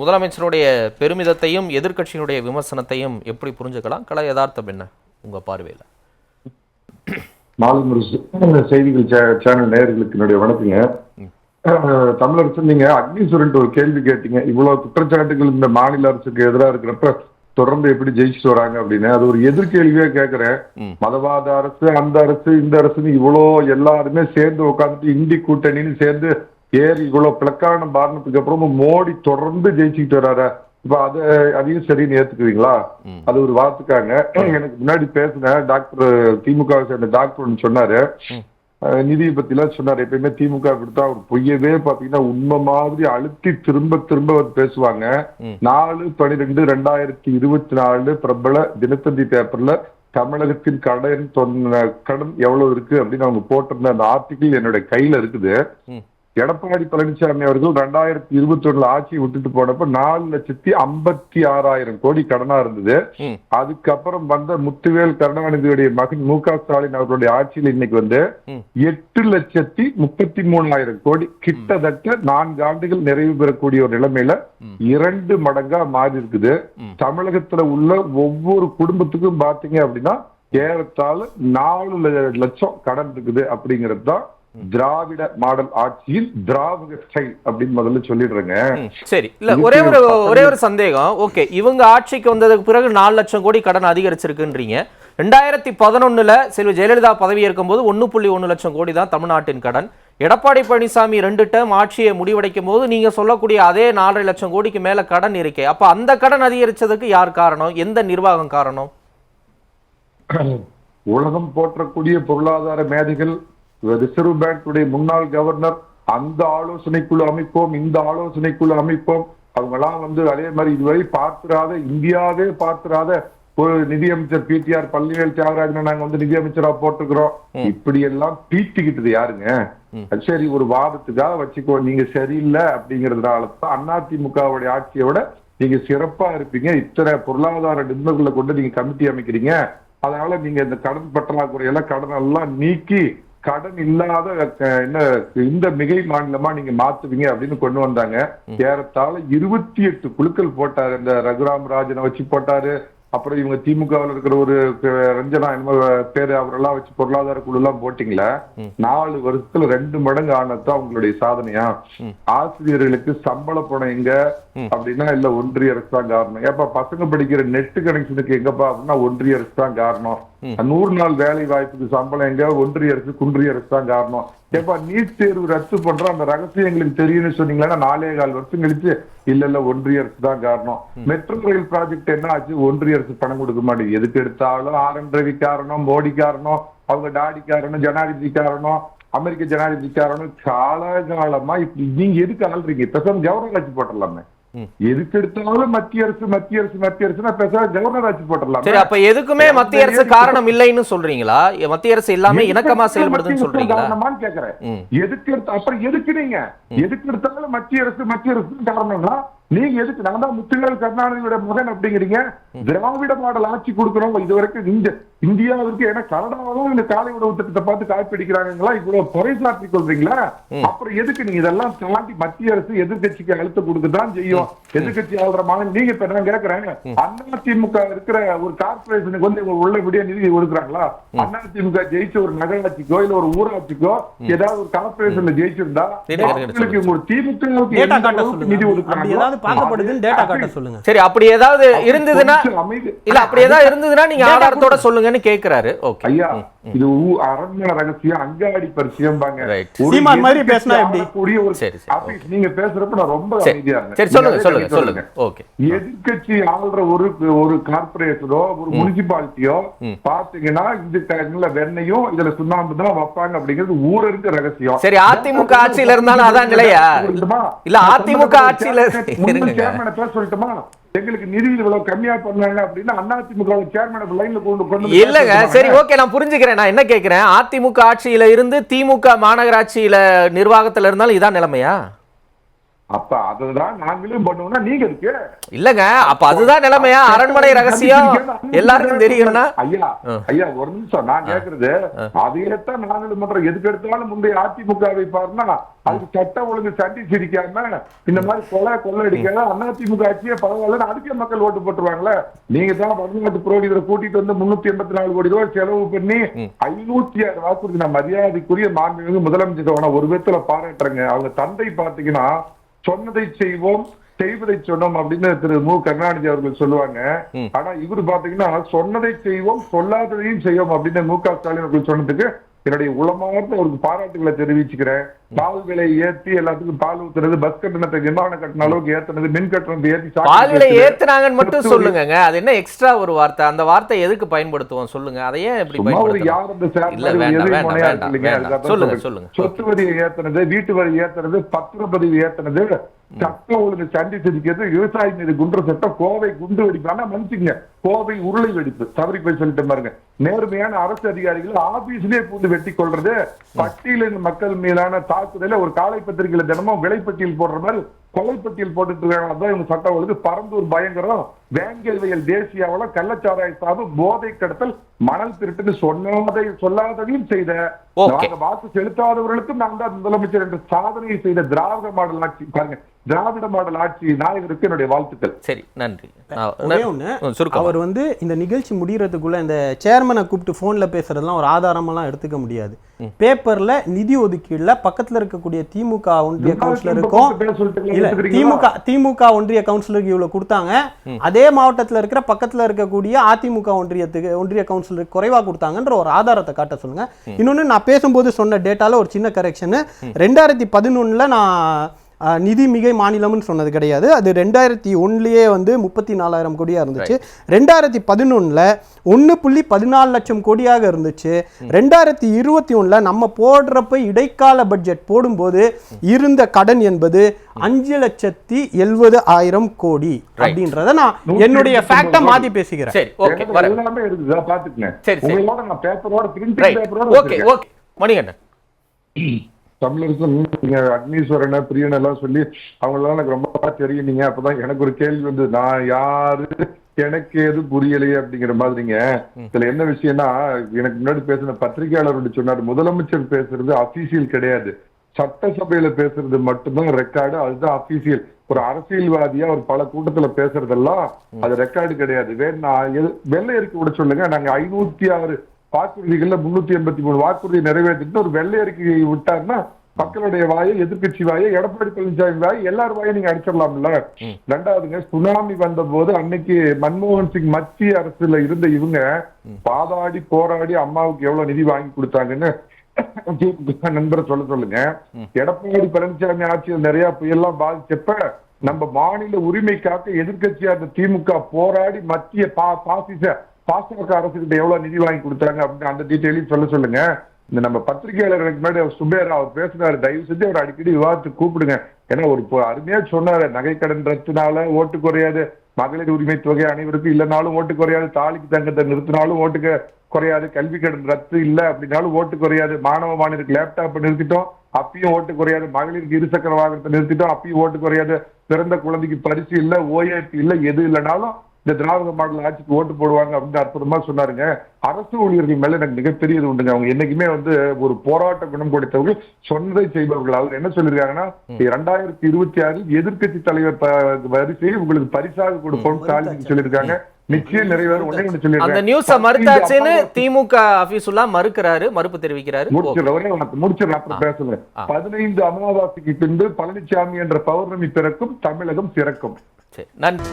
முதலமைச்சருடைய பெருமிதத்தையும் எதிர்க்கட்சியினுடைய விமர்சனத்தையும் எப்படி புரிஞ்சுக்கலாம்? கல யதார்த்தம் என்ன உங்க பார்வையில? நாலு செய்திகள் சேனல் நேயர்களுக்கு என்னுடைய வணக்கங்க. தமிழரசு நீங்க அக்னீஸ்வரன் ஒரு கேள்வி கேட்டீங்க. இவ்வளவு குற்றச்சாட்டுகள் இந்த மாநில அரசுக்கு எதிராக இருக்கிறப்ப தொடர்ந்து எப்படி ஜெயிச்சுட்டு வராங்க அப்படின்னு. அது ஒரு எதிர்கேள்வியா கேக்குறேன். ம். மதவாத அரசு அந்த அரசு இந்த அரசுன்னு இவ்வளோ எல்லாருமே சேர்ந்து உட்காந்துட்டு இந்தி கூட்டணின்னு சேர்ந்து ஏறி இவ்வளவு பிளக்கான பாரணத்துக்கு அப்புறமும் மோடி தொடர்ந்து ஜெயிச்சுக்கிட்டு வர்றாரு இப்ப அது அதையும் சரின்னு ஏத்துக்குவீங்களா. அது ஒரு வார்த்தைக்காங்க. எனக்கு முன்னாடி பேசின டாக்டர் திமுக சேர்ந்த டாக்டர் ஒன்று சொன்னாரு நிதியை பத்தி எல்லாம் சொன்னாரு. எப்பயுமே திமுக கொடுத்தா அவர் பொய்யவே பாத்தீங்கன்னா உண்மை மாதிரி அழுத்தி திரும்ப திரும்ப அவர் பேசுவாங்க. நாலு பனிரெண்டு ரெண்டாயிரத்தி இருபத்தி நாலு பிரபல தினத்தந்தி பேப்பர்ல தமிழகத்தின் கடன் தொன்ன கடன் எவ்வளவு இருக்கு அப்படின்னு அவங்க போட்டிருந்த அந்த ஆர்டிகிள் என்னுடைய கையில இருக்குது. எடப்பாடி பழனிசாமி அவர்கள் ரெண்டாயிரத்தி இருபத்தி ஒண்ணுல ஆட்சியை விட்டுட்டு போனப்ப நாலு லட்சத்தி ஐம்பத்தி ஆறாயிரம் கோடி கடனா இருந்தது. அதுக்கப்புறம் வந்த முத்துவேல் கருணாநிதியுடைய மகன் மு க ஸ்டாலின் அவர்களுடைய ஆட்சியில் இன்னைக்கு வந்து. எட்டு லட்சத்தி முப்பத்தி மூணாயிரம் கோடி கிட்டத்தட்ட நான்கு ஆண்டுகள் நிறைவு பெறக்கூடிய ஒரு நிலைமையில. இரண்டு மடங்கா மாறி இருக்குது. தமிழகத்துல உள்ள ஒவ்வொரு குடும்பத்துக்கும் பாத்தீங்க அப்படின்னா ஏறத்தாழ நாலு லட்சம் கடன் இருக்குது அப்படிங்கிறது தான் திராவிட மாடல் ஆட்சியில் திராவிட ஸ்டைல் அப்படின்னு முதல்ல சொல்லிடுறேங்க. சரி. இல்ல ஒரே ஒரு ஒரே ஒரு சந்தேகம். ஓகே இவங்க ஆட்சிக்கு வந்ததுக்கு பிறகு நாலு லட்சம் கோடி கடன் அதிகரிச்சிருக்குன்றீங்க. ரெண்டாயிரத்தி பதினொன்னுல செல்வி ஜெயலலிதா பதவி இருக்கும்போது ஒன்னு புள்ளி ஒன்னு லட்சம் கோடி தான் தமிழ்நாட்டின் கடன். எடப்பாடி பழனிசாமி ரெண்டு டேர்ம் ஆட்சியை முடிவடைக்கும் போது நீங்க சொல்லக்கூடிய அதே நாலரை லட்சம் கோடிக்கு மேல கடன் இருக்கே. அப்ப அந்த கடன் அதிகரிச்சதுக்கு யார் காரணம்? எந்த நிர்வாகம் காரணம்? உலகம் போற்றக்கூடிய பொருளாதார மேதைகள் ரிசர்வ் பேங்குடைய முன்னாள் கவர்னர் அந்த ஆலோசனைக்குழு அமைப்போம் இந்த ஆலோசனைக்குழு அமைப்போம். அவங்கெல்லாம் வந்து அதே மாதிரி இதுவரை பார்த்திராத இந்தியாவே பார்த்திராத ஒரு நிதியமைச்சர் பிடிஆர் பள்ளிவேல் தியாகராஜனை நாங்க வந்து நிதியமைச்சரா போட்டிருக்கிறோம். இப்படி எல்லாம் பீத்திக்கிட்டது யாருங்க? சரி ஒரு வாதத்துக்காக வச்சுக்கோ நீங்க சரியில்லை அப்படிங்கறதுனால தான் அதிமுகவுடைய ஆட்சியை விட நீங்க சிறப்பா இருப்பீங்க. இத்தனை பொருளாதார நிபுணர்களை கொண்டு நீங்க கமிட்டி அமைக்கிறீங்க. அதனால நீங்க இந்த கடன் பற்றாக்குறையெல்லாம் கடன் எல்லாம் நீக்கி கடன் இல்லாத என்ன இந்த மிகை மாநிலமா நீங்க மாத்துவீங்க அப்படின்னு கொண்டு வந்தாங்க. ஏறத்தாழ இருபத்தி எட்டு குழுக்கள் போட்டாரு. இந்த ரகுராம் ராஜனை வச்சு போட்டாரு. அப்புறம் இவங்க திமுகவில் இருக்கிற ஒரு ரஞ்சனா என்னமோ பேரு அவரெல்லாம் வச்சு பொருளாதார குழு எல்லாம் போட்டீங்களா நாலு வருஷத்துல ரெண்டு மடங்கு ஆனதுதான் உங்களுடைய சாதனையா? ஆசிரியர்களுக்கு சம்பள பணம் எங்க? அப்படின்னா இல்ல ஒன்றிய அரசு தான் காரணம். ஏப்பா பசங்க படிக்கிற நெட் கனெக்ஷனுக்கு எங்கப்பா அப்படின்னா ஒன்றிய அரசு தான் காரணம் நூறு நாள் வேலை வாய்ப்புக்கு சம்பளம் எங்க? ஒன்றிய அரசு குன்றிய அரசு தான் காரணம். ஏப்பா நீட் தேர்வு ரத்து பண்ற அந்த ரகசியம் எங்களுக்கு தெரியும்னு சொன்னீங்களா நாலே கால் வருஷம் கழிச்சு இல்ல இல்ல ஒன்றிய அரசு தான் காரணம் மெட்ரோ ரயில் ப்ராஜெக்ட் என்ன ஆச்சு? ஒன்றிய அரசு பணம் கொடுக்க மாட்டேங்குது. எதுக்கு எடுத்தாலும் ஆர் என் ரவி காரணம் மோடி காரணம். அவங்க டாடிக்காரனும் காரணம் ஜனாதிபதி அமெரிக்க ஜனாதிபதி காரணம் காலகாலமா இப்ப நீங்க எதுக்கு ஆள்றீங்க பேசாம கவர்னர் ஆட்சி போட்டலாமே எதுக்கு எடுத்தாலும் மத்திய அரசு மத்திய அரசு மத்திய அரசுனா பேசாம கவர்னர் ஆட்சி போட்டுடலாம். சரி அப்ப எதுக்குமே மத்திய அரசு காரணம் இல்லைன்னு சொல்றீங்களா? மத்திய அரசு எல்லாமே இணக்கமா செயல்படுதுன்னு சொல்றீங்களா? காரணமான்னு கேக்குறேன். எதுக்கு எடுத்த அப்புறம் எதுக்கு நீங்க? எதுக்கு எடுத்தாலும் மத்திய அரசு மத்திய அரசு காரணம்னா நீங்க எதுக்கு நான் தான் முத்துவேல் கருணாநிதியோட மகன் அப்படிங்கிறீங்க. திராவிட மாடல் ஆட்சி கொடுக்கறோம் இது வரைக்கும் இந்த இந்தியாவிற்கு ஏன்னா கனடாவும் இந்த காலை உணவு திட்டத்தை பார்த்து காய்ப்பிடிக்கிறாங்களா இவ்வளவு குறை சாட்டி கொள்றீங்களா? அப்புறம் எதுக்கு நீங்க இதெல்லாம் தாண்டி மத்திய அரசு எதிர்கட்சிக்கு அழுத்தம் கொடுக்கத்தான் செய்யும்? எதிர்கட்சி ஆள்ற மாதிரி நீங்க இப்ப நான் கேக்குறேன்? அதிமுக இருக்கிற ஒரு கார்பரேஷனுக்கு வந்து உள்ளபடியா நிதி கொடுக்குறாங்களா அதிமுக ஜெயிச்ச ஒரு நகராட்சிக்கோ இல்ல ஒரு ஊராட்சிக்கோ ஏதாவது ஒரு கார்பரேஷன்ல ஜெயிச்சிருந்தா அவங்களுக்கு ஒரு சொல்லுங்க. நிதி ஒதுக்குறாங்களோ, சொல்லுங்க. சரி அப்படி ஏதாவது இருந்ததுன்னா இல்ல அப்படி ஏதாவது இருந்ததுன்னா நீங்க ஆதாரத்தோட சொல்லுங்கன்னு கேக்குறாரு. ஓகே. ஐயா இது அரண்மனை ரகசியம் அங்காடி பரிசயம் பாங்க சீமான் மாதிரி பேசினா எப்படி? ஆளக்கூடிய ஒரு சரி, சரி, ஆபீஸ் நீங்க பேசுறப்ப நான் ரொம்ப அமைதியா சரி சொல்லுங்க. சொல்லுங்க சொல்லுங்க ஓகே. எதிர்கட்சி ஆள்ற ஒரு ஒரு கார்பரேஷனோ ஒரு முனிசிபாலிட்டியோ. பாத்தீங்கன்னா இந்த டைம்ல வெண்ணையும் இதுல சுண்ணாம்பு தான் வைப்பாங்க அப்படிங்கிறது ஊரருக்கு ரகசியம். சரி, அதிமுக ஆட்சியில இருந்தாலும் அதான் நிலையா? இல்ல, அதிமுக ஆட்சியில. சேர்மனை பேச சொல்லட்டுமா? எங்களுக்கு நிதி இவ்வளவு கம்மியா பண்ணாங்க அப்படின்னா அதிமுக சேர்மனை லைன்ல கொண்டு கொண்டு இல்லங்க சரி. ஓகே நான் புரிஞ்சுக்கிறேன். நான் என்ன கேக்குறேன்? அதிமுக ஆட்சியில இருந்து திமுக மாநகராட்சியில நிர்வாகத்துல இருந்தாலும் இதான் நிலைமையா? அப்ப அதுதான் நாங்களும் பண்ணுவோம்னா நீங்க இருக்கு இல்லங்க அப்ப அதுதான் நிலைமையா? அரண்மனை ரகசியம். எல்லாருக்கும் தெரியும்னா? ஐயா. ஐயா ஒரு நிமிஷம் நான் கேக்குறது அதையத்தான் நாங்களும் பண்றோம். எதுக்கு எடுத்தாலும் முந்தைய அதிமுகவை பாருன்னா அதுக்கு சட்ட ஒழுங்கு சண்டி சிரிக்காம இந்த மாதிரி கொலை கொள்ளை அடிக்காத அதிமுக ஆட்சியே பரவாயில்ல அதுக்கே மக்கள் ஓட்டு போட்டுருவாங்களே? நீங்க தான் தமிழ்நாட்டு புரோகிதரை கூட்டிட்டு வந்து முன்னூத்தி எண்பத்தி நாலு கோடி ரூபாய் செலவு பண்ணி ஐநூத்தி ஆறு வாக்குறுதி நான் மரியாதைக்குரிய மாண்புமிகு முதலமைச்சர் ஒரு விதத்துல பாராட்டுறேங்க. அவங்க தந்தை பாத்தீங்கன்னா சொன்னதை செய்வோம் செய்வதை சொன்னோம் அப்படின்னு திரு மு. கருணாநிதி அவர்கள் சொல்லுவாங்க. ஆனா இவரு பாத்தீங்கன்னா சொன்னதை செய்வோம் சொல்லாததையும் செய்வோம் அப்படின்னு மு. க. ஸ்டாலின் அவர்கள் சொன்னதுக்கு என்னுடைய உளமார்ந்த அவருக்கு பாராட்டுகளை தெரிவிச்சுக்கிறேன் பால் விலை ஏத்தி எல்லாத்துக்கும் பால் ஊத்துறது பஸ் கட்டணத்தை விமான கட்டண அளவுக்கு ஏத்துனது மின் கட்டணத்தை ஏத்தி சாக்கு பால் விலை. ஏத்துனாங்கன்னு மட்டும் வரி- சொல்லுங்க அது என்ன எக்ஸ்ட்ரா ஒரு வார்த்தை அந்த வார்த்தை எதுக்கு பயன்படுத்துவோம் சொல்லுங்க அதை ஏன் இப்படி ஒரு. அதுக்காக சொல்லுங்க. சொல்லுங்க. சொத்து வரியை ஏத்துனது வீட்டு வரி ஏத்துனது பத்திரப்பதிவு ஏத்துனது சட்டம் ஒழுங்கு சண்டி செதுக்கிறது விவசாயி மீது குன்ற சட்டம் கோவை குண்டு வெடிப்பு ஆனா மன்னிச்சுங்க. கோவை உருளை வெடிப்பு. தவறி போய் சொல்லிட்டு பாருங்க. நேர்மையான அரசு அதிகாரிகள் ஆபீஸ்லயே பூந்து வெட்டி கொள்றது பட்டியலின் மக்கள் மீதான தாக்குதல ஒரு காலை பத்திரிகையில தினமும் விலைப்பட்டியல் போடுற மாதிரி கொலைப்பட்டியல் போட்டுட்டு இருக்காங்க அதான் இவங்க சட்டம் ஒழுங்கு. பரந்தூர் பயங்கரம் வேங்கல் வயல் தேசியாவில கள்ளச்சாராய சாவு போதை கடத்தல் மணல் திருட்டுன்னு சொன்னதை சொல்லாததையும் செய்த. வாக்கு செலுத்தாதவர்களுக்கும் நான் தான் முதலமைச்சர் என்ற சாதனையை செய்த திராவிட மாடல் ஆட்சி. பாருங்க திராவிட மாடல் ஆட்சி நாயகருக்கு என்னுடைய வாழ்த்துக்கள். சரி நன்றி. அவர் வந்து இந்த நிகழ்ச்சி முடியறதுக்குள்ள இந்த சேர்மனை கூப்பிட்டு போன்ல பேசுறதெல்லாம் ஒரு ஆதாரமெல்லாம் எடுத்துக்க முடியாது. பேப்பர்ல நிதி ஒதுக்கீடுல பக்கத்துல இருக்கக்கூடிய திமுக ஒன்றிய கவுன்சிலருக்கும் இல்ல? திமுக திமுக ஒன்றிய கவுன்சிலருக்கு இவ்வளவு கொடுத்தாங்க. அதே மாவட்டத்துல இருக்கிற பக்கத்துல இருக்கக்கூடிய அதிமுக ஒன்றியத்துக்கு ஒன்றிய கவுன்சிலருக்கு குறைவா கொடுத்தாங்கன்ற ஒரு ஆதாரத்தை காட்ட சொல்லுங்க. இன்னொன்னு நான் பேசும்போது சொன்ன டேட்டால ஒரு சின்ன கரெக்ஷன் ரெண்டாயிரத்தி பதினொன்னுல நான் நிதி மிகை மாநிலம்னு சொன்னது கிடையாது. அது ரெண்டாயிரத்தி ஒன்றுலேயே வந்து முப்பத்தி நாலாயிரம் கோடியாக இருந்துச்சு ரெண்டாயிரத்தி பதினொன்றில் ஒன்று புள்ளி பதினாலு லட்சம் கோடியாக இருந்துச்சு. ரெண்டாயிரத்தி இருபத்தி ஒன்றில் நம்ம போடுறப்ப இடைக்கால பட்ஜெட் போடும்போது இருந்த கடன் என்பது அஞ்சு லட்சத்தி எழுபது ஆயிரம் கோடி அப்படின்றத நான் என்னுடைய ஃபேக்டை மாற்றி பேசிக்கிறேன் சரி ஓகே எல்லாமே இருக்குது சரி, சரி. உங்களோட நான் பேப்பரோட பிரிண்டிங் ரைட் பேப்பரோட ஓகே மணிகண்டன். தமிழரசு நீங்க அக்னீஸ்வரன் பிரியன் எல்லாம் சொல்லி அவங்க எல்லாம் எனக்கு ரொம்ப தெரியும். நீங்க அப்பதான் எனக்கு ஒரு கேள்வி வந்து நான் யாரு? எனக்கு எது புரியலையே அப்படிங்கிற மாதிரிங்க. இதுல என்ன விஷயம்னா எனக்கு முன்னாடி பேசின பத்திரிகையாளர் சொன்னார். முதலமைச்சர் பேசுறது அபிஷியல் கிடையாது. சட்டசபையில பேசுறது மட்டும்தான் ரெக்கார்டு அதுதான் அபிஷியல் ஒரு அரசியல்வாதியா ஒரு பல கூட்டத்துல பேசுறதெல்லாம் அது ரெக்கார்டு கிடையாது. வேணா வெள்ளை அறிக்கை விட சொல்லுங்க. நாங்க ஐநூத்தி ஆறு வாக்குறுதிகள்ல முன்னூத்தி எண்பத்தி மூணு வாக்குறுதி நிறைவேற்றிட்டு ஒரு வெள்ளை அறிக்கை விட்டாருன்னா மக்களுடைய வாயை எதிர்க்கட்சி வாயை எடப்பாடி பழனிசாமி வாயை எல்லார் வாயை நீங்க அடிச்சிடலாம்ல? ரெண்டாவதுங்க சுனாமி வந்த போது அன்னைக்கு மன்மோகன் சிங் மத்திய அரசுல இருந்த இவங்க பாதாடி போராடி அம்மாவுக்கு எவ்வளவு நிதி வாங்கி கொடுத்தாங்கன்னு நண்பரை சொல்ல சொல்லுங்க. எடப்பாடி பழனிசாமி ஆட்சியில் நிறைய புயல்லாம் பாதிச்சப்ப நம்ம மாநில உரிமைக்காக எதிர்க்கட்சியா இருந்த திமுக போராடி மத்திய பா பாசிச பாசக அரசுகிட்ட எவ்வளவு நிதி வாங்கி கொடுத்தாங்க அப்படின்னு அந்த டீட்டெயிலையும் சொல்ல சொல்லுங்க. இந்த நம்ம பத்திரிகையாளர்களுக்கு முன்னாடி அவர் சுபேர் அவர் பேசினாரு. தயவு செஞ்சு அவர் அடிக்கடி விவாதத்துக்கு கூப்பிடுங்க. ஏன்னா ஒரு அருமையா சொன்னாரு. நகைக்கடன் ரத்துனால ஓட்டு குறையாது. மகளிர் உரிமை தொகை அனைவருக்கும் இல்லைனாலும் ஓட்டு குறையாது. தாலிக்கு தங்கத்தை நிறுத்தினாலும் ஓட்டுக்கு குறையாது. கல்வி கடன் ரத்து இல்ல அப்படின்னாலும் ஓட்டு குறையாது. மாணவ மாணவருக்கு லேப்டாப் நிறுத்திட்டோம். அப்பயும் ஓட்டு குறையாது. மகளிருக்கு இருசக்கர வாகனத்தை நிறுத்திட்டோம். அப்பயும் ஓட்டு குறையாது. பிறந்த குழந்தைக்கு பரிசு இல்ல ஓஏபி இல்ல எது இல்லைனாலும் இந்த திராவிட மாடல் ஆட்சிக்கு ஓட்டு போடுவாங்க அப்படின்னு அற்புதமா சொன்னாருங்க. அரசு ஊழியர்கள் மேல எனக்கு மிகப்பெரியது உண்டுங்க. அவங்க என்னைக்குமே வந்து ஒரு போராட்ட குணம் கொடுத்தவர்கள் சொன்னதை செய்பவர்கள். அவர் என்ன சொல்லிருக்காங்கன்னா இரண்டாயிரத்தி இருபத்தி ஆறில் எதிர்க்கட்சி தலைவர் ப- வரிசையை உங்களுக்கு பரிசாக கொடுப்போம் ஸ்டாலின் சொல்லியிருக்காங்க. நிச்சயம் நிறைவேறும். ஒண்ணு அந்த சொல்லியிருக்காங்க நியூஸ மறுத்தாச்சுன்னு திமுக அபிசுல்லா மறுக்கிறாரு மறுப்பு தெரிவிக்கிறாரு. ஓகே. முடிச்சிடல ஒரே வார்த்தை முடிச்சிடல அப்புறம் பேசுங்க பதினைந்து அமாவாசைக்கு பின்பு பழனிசாமி என்ற பௌர்ணமி பிறக்கும் தமிழகம் சிறக்கும். சரி நன்றி.